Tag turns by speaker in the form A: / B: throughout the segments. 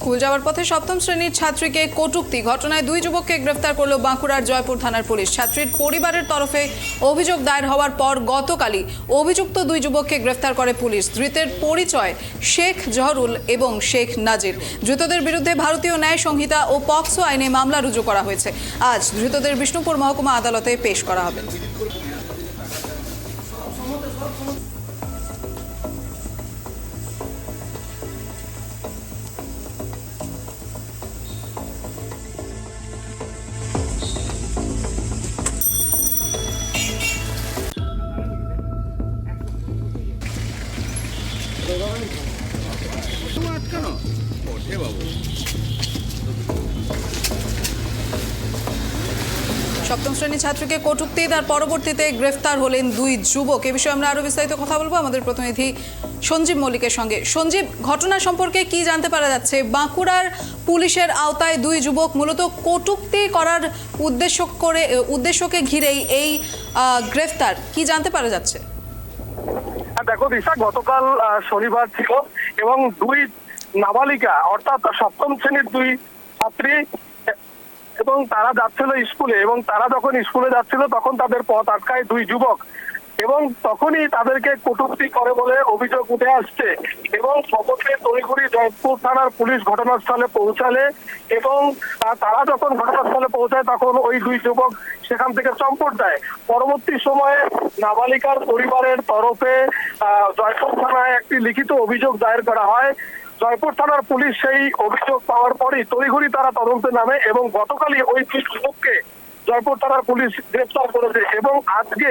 A: School যাওয়ার পথে সপ্তম শ্রেণির ছাত্রীকে কটূক্তি। ঘটনায় দুই যুবককে গ্রেফতার করল বাঁকুড়ার জয়পুর থানার পুলিশ। ছাত্রীর পরিবারের তরফে অভিযোগ দায়ের হওয়ার পর গতকালই অভিযুক্ত দুই যুবককে গ্রেফতার করে পুলিশ। ধৃতের পরিচয় শেখ জহরুল এবং শেখ নাজির। ধৃতদের বিরুদ্ধে ভারতীয় ন্যায় সংহিতা ও পক্সো আইনে মামলা রুজু করা হয়েছে। আজ ধৃতদের বিষ্ণুপুর মহকুমা আদালতে পেশ করা হবে।
B: তোমার আটকানো? ওঠে বাবু।
A: সপ্তম শ্রেণির ছাত্রীকে কটূক্তি তার পরবর্তীতে গ্রেফতার হলেন দুই যুবক। এ বিষয়ে আমরা আরও বিস্তারিত কথা বলব আমাদের প্রতিনিধি সঞ্জীব মল্লিকের সঙ্গে। সঞ্জীব ঘটনা সম্পর্কে কি জানতে পারা যাচ্ছে? বাঁকুড়ার পুলিশের আওতায় দুই যুবক মূলত কটুক্তি করার উদ্দেশ্য করে উদ্দেশ্যকে ঘিরেই এই আহ, গ্রেফতার। কি জানতে পারা যাচ্ছে?
C: দেখো দিশা গতকাল শনিবার ছিল। এবং দুই নাবালিকা, অর্থাৎ সপ্তম শ্রেণির দুই ছাত্রী এবং তারা যাচ্ছিল স্কুলে এবং তারা যখন স্কুলে যাচ্ছিল তখন তাদের পথ আটকায় দুই যুবক। এবং তখনই তাদেরকে কটূক্তি করে বলে অভিযোগ উঠে আসছে এবং খবরকে তড়িঘড়ি জয়পুর থানার পুলিশ ঘটনাস্থলে পৌঁছালে এবং তারা যখন ঘটনাস্থলে পৌঁছায় তখন ওই দুই যুবক সেখান থেকে চম্পট দেয়। পরবর্তী সময়ে নাবালিকার পরিবারের তরফে জয়পুর থানায় একটি লিখিত অভিযোগ দায়ের করা হয়। জয়পুর থানার পুলিশ সেই অভিযোগ পাওয়ার পরই তড়িঘড়ি তারা তদন্তে নামে এবং গতকালই ওই দুই যুবককে জয়পুর পুলিশ গ্রেপ্তার করেছে এবং আজকে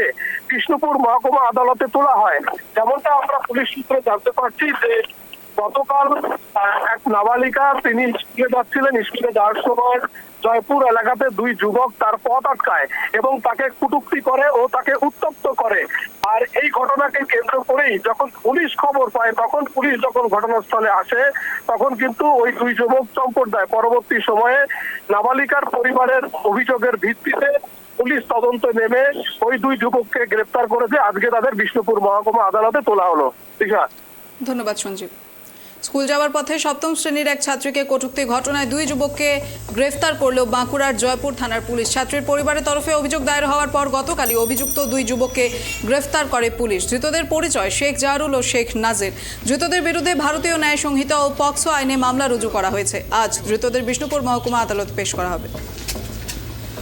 C: কৃষ্ণপুর মহকুমা আদালতে তোলা হয়। যেমনটা আমরা পুলিশ সূত্রে জানতে পারছি যে গতকাল এক নাবালিকা তিনি স্কুলে যাচ্ছিলেন। স্কুলে যাওয়ার সময় জয়পুর এলাকাতে দুই যুবক তার পথ আটকায় এবং তাকে কুটুক্তি করে ও তাকে উত্তপ্ত করে। এই ঘটনাকে কেন্দ্র করেই যখন পুলিশ খবর পায়, তখন পুলিশ যখন ঘটনাস্থলে আসে, তখন কিন্তু ওই দুই যুবক চম্পট দেয় পরবর্তী সময়ে নাবালিকার পরিবারের অভিযোগের ভিত্তিতে পুলিশ তদন্ত নেমে ওই দুই যুবককে গ্রেপ্তার করেছে। আজকে তাদের বিষ্ণুপুর মহকুমা আদালতে তোলা হলো। ঠিক আছে
A: ধন্যবাদ সঞ্জীব। স্কুল যাওয়ার পথে সপ্তম শ্রেণির এক ছাত্রীকে কটুক্তি ঘটনায় দুই যুবককে গ্রেফতার করল বাঁকুড়ার জয়পুর থানার পুলিশ। ছাত্রীর পরিবারের তরফে অভিযোগ দায়ের হওয়ার পর গতকালই অভিযুক্ত দুই যুবককে গ্রেফতার করে পুলিশ। ধৃতদের পরিচয় শেখ জাহারুল ও শেখ নাজির। ধৃতদের বিরুদ্ধে ভারতীয় ন্যায় সংহিতা ও পক্সো আইনে মামলা রুজু করা হয়েছে। আজ ধৃতদের বিষ্ণুপুর মহকুমা আদালত পেশ করা হবে।